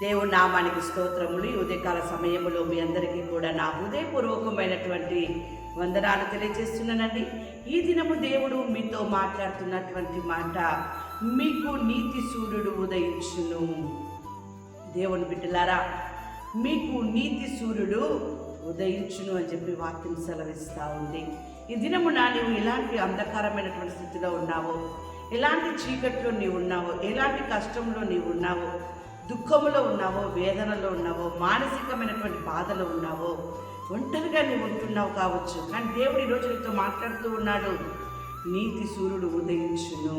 దేవుడి నామానికి స్తోత్రములు. ఈ ఉదయకాల సమయంలో మీ అందరికీ కూడా నా హృదయపూర్వకమైనటువంటి వందనాలు తెలియజేస్తున్నానండి. ఈ దినము దేవుడు మీతో మాట్లాడుతున్నటువంటి మాట మీకు నీతి సూర్యుడు ఉదయించును. దేవుని బిడ్డలారా మీకు నీతి సూర్యుడు ఉదయించును అని చెప్పి వాక్యం సెలవిస్తూ ఉంది. ఈ దినమున నీవు ఎలాంటి అంధకారమైనటువంటి స్థితిలో ఉన్నావో ఎలాంటి చీకట్లో నీవు ఉన్నావో ఎలాంటి కష్టంలో నీవు ఉన్నావో దుఃఖంలో ఉన్నావో వేదనలో ఉన్నావో మానసికమైనటువంటి బాధలో ఉన్నావో ఒంటరిగా నీవు ఉంటున్నావు కావచ్చు. కానీ దేవుడు ఈరోజు నీతో మాట్లాడుతూ ఉన్నాడు నీతి సూర్యుడు ఉదయించును.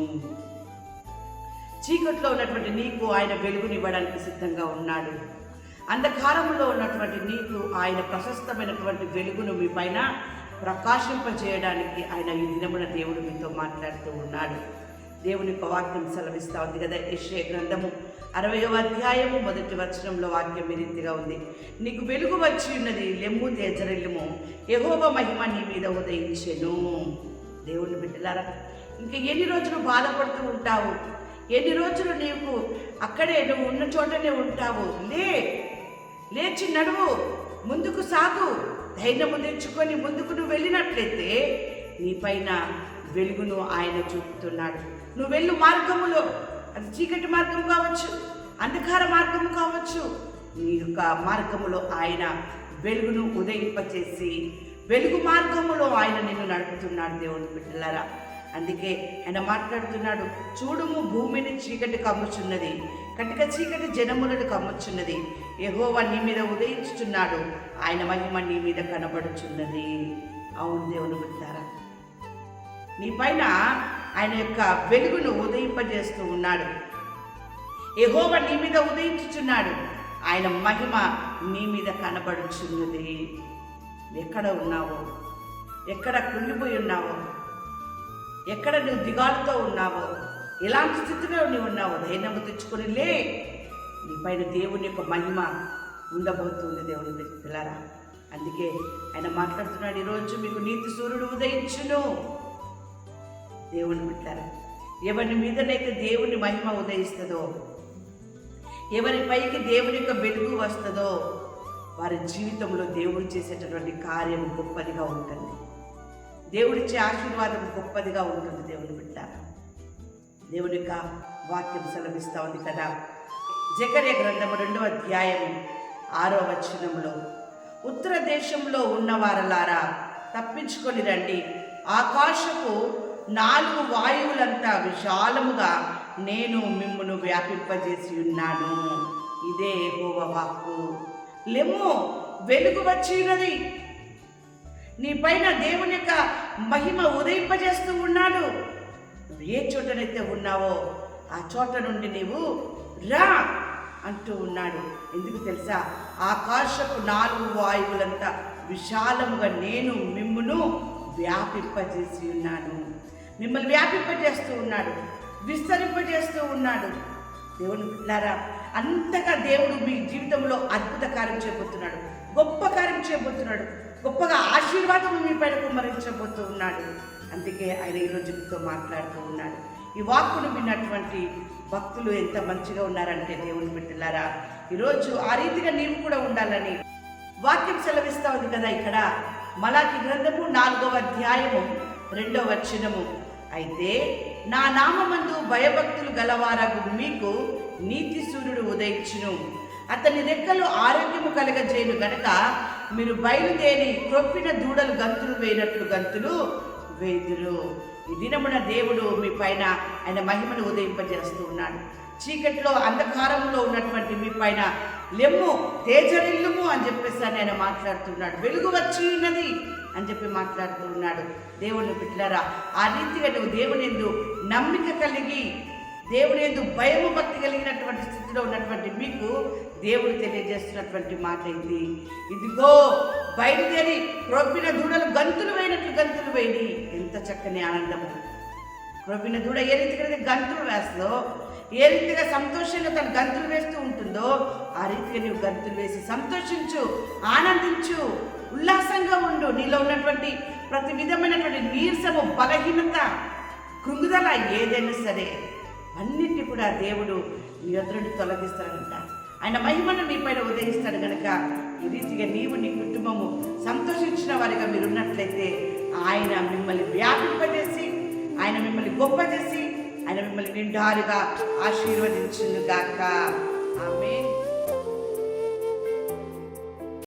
చీకట్లో ఉన్నటువంటి నీకు ఆయన వెలుగునివ్వడానికి సిద్ధంగా ఉన్నాడు. అంధకారంలో ఉన్నటువంటి నీకు ఆయన ప్రశస్తమైనటువంటి వెలుగును మీ పైన ప్రకాశింపజేయడానికి ఆయన ఈ దినమున దేవుడు మీతో మాట్లాడుతూ ఉన్నాడు. దేవుని యొక్క వాక్యం సెలవిస్తూ ఉంది కదా యశ్య గ్రంథము అరవయవ అధ్యాయము మొదటి వచనంలో వాక్యం రీతిగా ఉంది. నీకు వెలుగు వచ్చి ఉన్నది లెమ్ము తేజరిల్లుము. యహోవ మహిమ నీ మీద ఉదయించెను. దేవుని బిడ్డలారా ఇంకా ఎన్ని రోజులు బాధపడుతూ ఉంటావు? ఎన్ని రోజులు నీకు అక్కడే నువ్వు ఉన్న చోటనే ఉంటావు? లే లేచి నడువు ముందుకు సాగు. ధైర్యము తెచ్చుకొని ముందుకు నువ్వు వెళ్ళినట్లయితే నీ పైన వెలుగును ఆయన చూపుతున్నాడు. నువ్వు వెళ్ళు మార్గములో. అది చీకటి మార్గం కావచ్చు అంధకార మార్గం కావచ్చు. నీ యొక్క మార్గములో ఆయన వెలుగును ఉదయింపచేసి వెలుగు మార్గములో ఆయన నిన్ను నడుపుతున్నాడు దేవుని బిడ్డలారా. అందుకే ఆయన మాట్లాడుతున్నాడు చూడుము భూమిని చీకటి కమ్ముచున్నది కటిక చీకటి జనములను కమ్ముచున్నది. యెహోవా నీ మీద ఉదయించుచున్నాడు ఆయన మహిమ నీ మీద కనబడుచున్నది. అవును దేవుని బిడ్డారా నీ పైన ఆయన యొక్క వెలుగును ఉదయింపజేస్తూ ఉన్నాడు. ఎహోవ నీ మీద ఉదయించుచున్నాడు. ఆయన మహిమ నీ మీద కనబడుచున్నది. ఎక్కడ ఉన్నావో? ఎక్కడ కృంగిపోయి ఉన్నావో? ఎక్కడ నువ్వు దిగాలుతో ఉన్నావో? ఎలాంటి స్థితిలో నీవు ఉన్నావో ధైర్యము తెచ్చుకొని లే. నీ పైన దేవుని యొక్క మహిమ ఉండబోతుంది దేవుని పిల్లరా. అందుకే ఆయన మాట్లాడుతున్నాడు ఈరోజు మీకు నీతి సూర్యుడు ఉదయించును. దేవుని బిడ్డారా ఎవరి మీదనైతే దేవుని మహిమ ఉదయిస్తుందో ఎవరి పైకి దేవుని యొక్క వెలుగు వస్తుందో వారి జీవితంలో దేవుడు చేసేటటువంటి కార్యం గొప్పదిగా ఉంటుంది. దేవుడిచ్చే ఆశీర్వాదం గొప్పదిగా ఉంటుంది దేవుని బిడ్డ దేవుని యొక్క వాక్యం సెలవిస్తూ ఉంది కదా. జకర్య గ్రంథము రెండవ అధ్యాయం ఆరో వచనంలో ఉత్తర దేశంలో ఉన్నవారలారా తప్పించుకొని రండి. ఆకాశపు నాలుగు వాయువులంతా విశాలముగా నేను మిమ్మును వ్యాపింపజేసి ఉన్నాను. ఇదే హోవ వాక్కు. లెమ్ము వెలుగు వచ్చినది నీ పైన దేవుని యొక్క మహిమ ఉదయింపజేస్తూ ఉన్నాడు. నువ్వు ఏ చోటనైతే ఉన్నావో ఆ చోట నుండి నీవు రా అంటూ ఉన్నాడు. ఎందుకు తెలుసా? ఆకాశపు నాలుగు వాయువులంతా విశాలముగా నేను మిమ్మును వ్యాపింపజేసి ఉన్నాను. మిమ్మల్ని వ్యాపింపజేస్తూ ఉన్నాడు విస్తరింపజేస్తూ ఉన్నాడు. దేవుని పిల్లారా అంతగా దేవుడు మీ జీవితంలో అద్భుత కార్యం చేయబోతున్నాడు గొప్ప కార్యం చేయబోతున్నాడు గొప్పగా ఆశీర్వాదం మీ పైన కుమ్మరించబోతూ ఉన్నాడు. అందుకే ఆయన ఈరోజు మీతో మాట్లాడుతూ ఉన్నాడు. ఈ వాక్కును విన్నటువంటి భక్తులు ఎంత మంచిగా ఉన్నారంటే దేవుని బిడ్డలారా ఈరోజు ఆ రీతిగా నీవు కూడా ఉండాలని వాక్యం సెలవిస్తా ఉంది కదా ఇక్కడ. మలాకి గ్రంథము నాలుగవ అధ్యాయము రెండవ వచనము. అయితే నా నామమందు భయభక్తులు గలవారగు మీకు నీతి సూర్యుడు ఉదయించును. అతని రెక్కలు ఆరోగ్యము కలగజేయను గనక మీరు బయలుదేరి క్రొప్పిన దూడలు గంతులు వేయనట్లు గంతులు వేదురు ఈ దినమున దేవుడు మీ పైన ఆయన మహిమను ఉదయింపజేస్తూ ఉన్నాడు. చీకట్లో అంధకారంలో ఉన్నటువంటి మీ పైన లెమ్ము తేజరిల్లుము అని చెప్పేసి అని ఆయన మాట్లాడుతున్నాడు. వెలుగు వచ్చి ఉన్నది అని చెప్పి మాట్లాడుతూ ఉన్నాడు. దేవుని బిడ్డలారా ఆ రీతిగా నువ్వు దేవుని ఎందు నమ్మిక కలిగి దేవుని ఎందు భయము భక్తి కలిగినటువంటి స్థితిలో ఉన్నటువంటి మీకు దేవుడు తెలియజేస్తున్నటువంటి మాట ఇది. ఇదిగో బయలుదేరి క్రొప్పిన దూడలు గంతులు వేయినట్లు గంతులు వేయి. ఎంత చక్కని ఆనందము. క్రొప్పిన దూడ ఏ రీతిగా అయితే గంతులు వేస్తుందో ఏ రీతిగా సంతోషంగా తను గంతులు వేస్తూ ఉంటుందో ఆ రీతిగా నీవు గంతులు వేసి సంతోషించు ఆనందించు ఉల్లాసంగా ఉండు. నీలో ఉన్నటువంటి ప్రతి విధమైనటువంటి నీరసము బలహీనత కృంగుదల ఏదైనా సరే అన్నింటినీ కూడా దేవుడు నీ ఎదురుని తొలగిస్తాడంట. ఆయన మహిమను నీ పైన ఉదయిస్తాడు గనక ఈ రీతిగా నీవు నీ కుటుంబము సంతోషించిన వారిగా మీరు ఉన్నట్లయితే ఆయన మిమ్మల్ని వ్యాపింపజేసి ఆయన మిమ్మల్ని గొప్ప చేసి ఆయన మిమ్మల్ని నిండారుగా ఆశీర్వదించును గాక ఆమె